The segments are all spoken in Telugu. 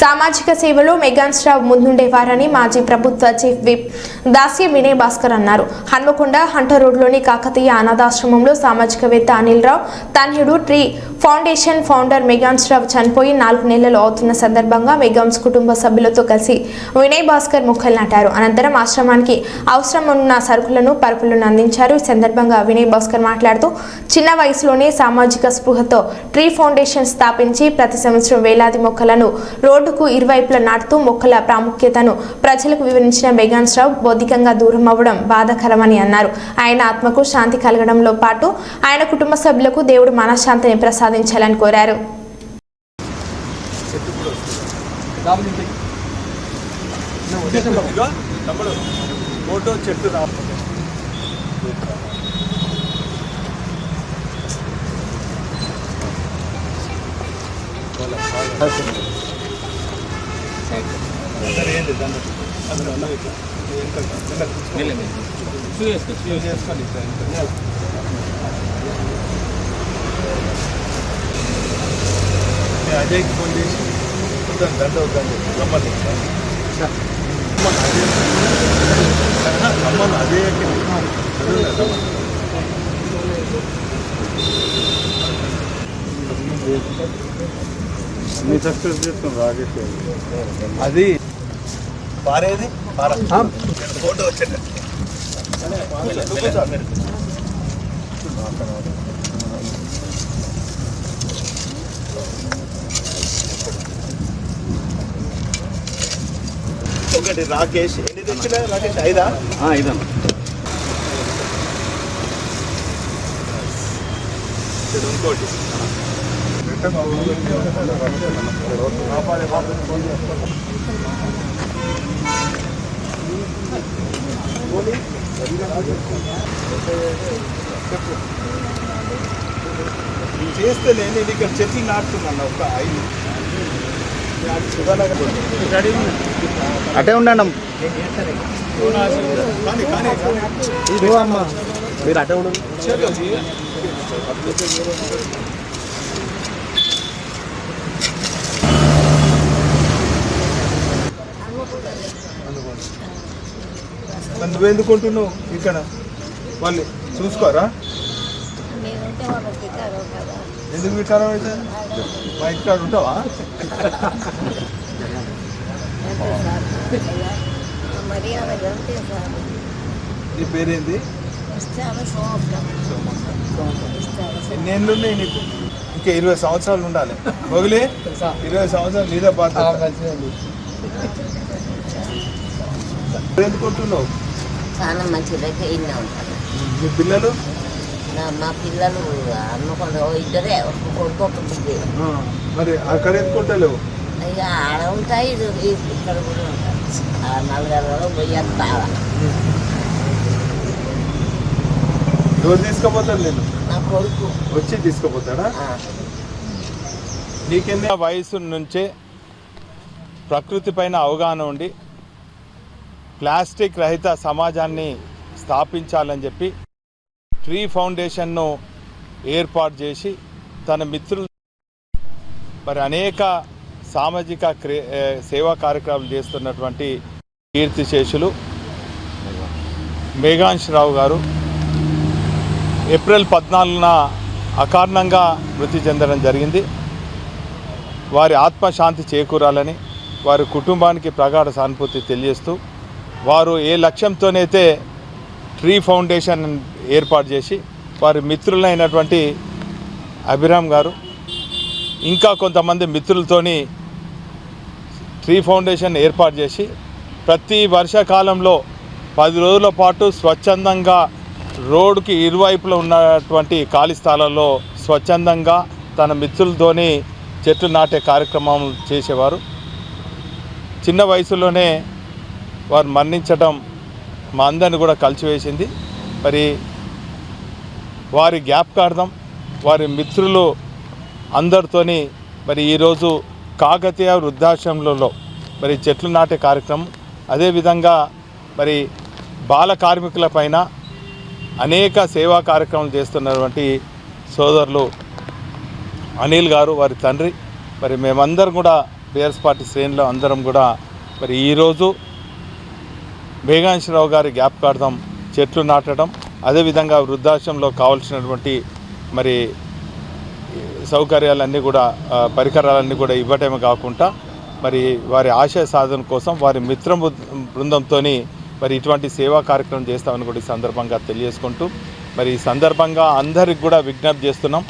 సామాజిక సేవలో మెగాన్ స్టార్ ముందుండేవారని మాజీ ప్రభుత్వ చీఫ్ విప్ దాస్య వినయ్ భాస్కర్ అన్నారు. హన్మకొండ హంటర్ రోడ్లోని కాకతీయ అనాథాశ్రమంలో సామాజికవేత్త అనిల్ రావు తన్యుడు ట్రీ ఫౌండేషన్ ఫౌండర్ మెగాన్స్ రావు చనిపోయి నాలుగు నెలలు అవుతున్న సందర్భంగా మెగాన్స్ కుటుంబ సభ్యులతో కలిసి వినయ్ భాస్కర్ మొక్కలు నాటారు. అనంతరం ఆశ్రమానికి అవసరం ఉన్న సరుకులను పరుపులను అందించారు. ఈ సందర్భంగా వినయ్ భాస్కర్ మాట్లాడుతూ చిన్న వయసులోనే సామాజిక స్పృహతో ట్రీ ఫౌండేషన్ స్థాపించి ప్రతి సంవత్సరం వేలాది మొక్కలను రోడ్ రోడ్డుకు ఇరువైపులా నాటుతూ మొక్కల ప్రాముఖ్యతను ప్రజలకు వివరించిన మెగాన్స్ రావు బౌద్ధికంగా దూరం అవ్వడం బాధాకరమని అన్నారు. ఆయన ఆత్మకు శాంతి కలగడంలో పాటు ఆయన కుటుంబ సభ్యులకు దేవుడు మనశ్శాంతిని ప్రసాదించాలని కోరారు. ఫోటో చెట్టు అజయ్కి ఫోన్ చేసి వద్దాను దండ వద్దని రమ్మని రమ్మను అదే అది పారేది? పార. ఫోటో వచ్చేట ఒకటి రాకేష్. ఎన్ని తెచ్చిన రాకేష్ ఐదా? ఇక్కడ ఇంకోటి. చేస్తే నేను ఇక్కడ చెట్లు నాటుతున్నాను ఒక ఐదు అటే ఉండండి కానీ కానీ అమ్మ. మీరు అటే ఉండండి. మరి నువ్వెందుకు కొంటున్నావు ఇక్కడ? వాళ్ళు చూసుకోరా? ఎందుకు వికారం అయితే? మా ఉంటావా? మర్యాద అంతే సార్ నీ పేరేంది ఎన్నేళ్ళు ఉన్నాయి నీకు? ఇంకా ఇరవై సంవత్సరాలు ఉండాలి. మొగిలి ఇరవై సంవత్సరాలు నీదే బాధ్యత. ఎందుకు కొంటున్నావు? చాలా మంచి దగ్గర ఇన్నే ఉంటారు. మీ పిల్లలు? నా మా పిల్లలు అమ్మకుండా ఇద్దరే ఒక కొడుకు ఒక బిడ్డ మరి అక్కడ ఎందుకు కొంటలేవు ఇక ఆడ ఉంటాయి ఇక్కడ కూడా ఉంటాయి. ఆ నలుగురు పోయి బాగా ఎవరు తీసుకుపోతారు నేను నా కొడుకు. వచ్చి తీసుకుపోతాడా? నీకెన్ని? వయసు నుంచే ప్రకృతి పైన అవగాహన ఉండి ప్లాస్టిక్ రహిత సమాజాన్ని స్థాపించాలని చెప్పి ట్రీ ఫౌండేషన్ను ఏర్పాటు చేసి తన మిత్రులు మరి అనేక సామాజిక క్రే సేవా కార్యక్రమాలు చేస్తున్నటువంటి కీర్తిశేషులు మేఘాంశ్ రావు గారు. ఏప్రిల్ పద్నాలుగున అకారణంగా మృతి చెందడం జరిగింది. వారి ఆత్మశాంతి చేకూరాలని వారి కుటుంబానికి ప్రగాఢ సానుభూతి తెలియజేస్తూ వారు ఏ లక్ష్యంతోనైతే ట్రీ ఫౌండేషన్ ఏర్పాటు చేసి వారి మిత్రులైనటువంటి అభిరామ్ గారు ఇంకా కొంతమంది మిత్రులతోని ట్రీ ఫౌండేషన్ ఏర్పాటు చేసి ప్రతి వర్షాకాలంలో పది రోజుల పాటు స్వచ్ఛందంగా రోడ్డుకి ఇరువైపులో ఉన్నటువంటి ఖాళీ స్థలాల్లో స్వచ్ఛందంగా తన మిత్రులతోని చెట్లు నాటే కార్యక్రమం చేసేవారు. చిన్న వయసులోనే వారు మరణించడం మా అందరిని కూడా కలిసివేసింది. మరి వారి జ్ఞాపకార్థం వారి మిత్రులు అందరితోని మరి ఈరోజు కాకతీయ వృద్ధాశ్రమంలో మరి చెట్లు నాటే కార్యక్రమం. అదేవిధంగా మరి బాల కార్మికుల పైన అనేక సేవా కార్యక్రమాలు చేస్తున్నటువంటి సోదరులు అనిల్ గారు వారి తండ్రి. మరి మేమందరం కూడా బీఆర్ఎస్ పార్టీ శ్రేణులు అందరం కూడా మరి ఈరోజు భేగాంశరావు గారి జ్ఞాపకార్థం చెట్లు నాటడం అదేవిధంగా వృద్ధాశ్రమంలో కావాల్సినటువంటి మరి సౌకర్యాలన్నీ కూడా పరికరాలన్నీ కూడా ఇవ్వటమే కాకుండా మరి వారి ఆశయ సాధన కోసం వారి మిత్ర బృందంతో మరి ఇటువంటి సేవా కార్యక్రమం చేస్తామని కూడా ఈ సందర్భంగా తెలియజేసుకుంటూ మరి ఈ సందర్భంగా అందరికి కూడా విజ్ఞప్తి చేస్తున్నాం.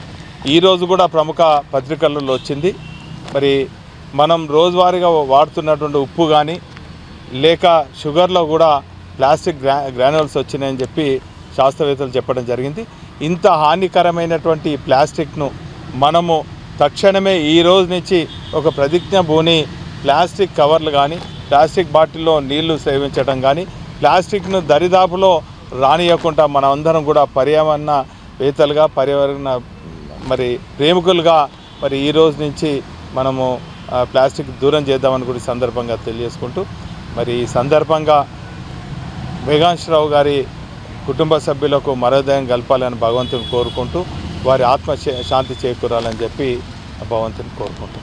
ఈరోజు కూడా ప్రముఖ పత్రికలలో వచ్చింది. మరి మనం రోజువారీగా వాడుతున్నటువంటి ఉప్పు కానీ లేక షుగర్లో కూడా ప్లాస్టిక్ గ్రా గ్రాన్యుల్స్ వచ్చినాయని చెప్పి శాస్త్రవేత్తలు చెప్పడం జరిగింది. ఇంత హానికరమైనటువంటి ప్లాస్టిక్ను మనము తక్షణమే ఈ రోజు నుంచి ఒక ప్రతిజ్ఞ భూని ప్లాస్టిక్ కవర్లు కానీ ప్లాస్టిక్ బాటిల్లో నీళ్ళు సేవించడం కానీ ప్లాస్టిక్ను దరిదాపులో రానియకుండా మనమందరం కూడా పర్యావరణ వేత్తలుగా పర్యావరణ మరి ప్రేమికులుగా మరి ఈ రోజు నుంచి మనము ప్లాస్టిక్ దూరం చేద్దామని కూడా సందర్భంగా తెలియజేసుకుంటూ మరి ఈ సందర్భంగా రావు గారి కుటుంబ సభ్యులకు మరోదయం కలపాలని భగవంతుని కోరుకుంటూ వారి ఆత్మ శాంతి చేకూరాలని చెప్పి భగవంతుని కోరుకుంటున్నాను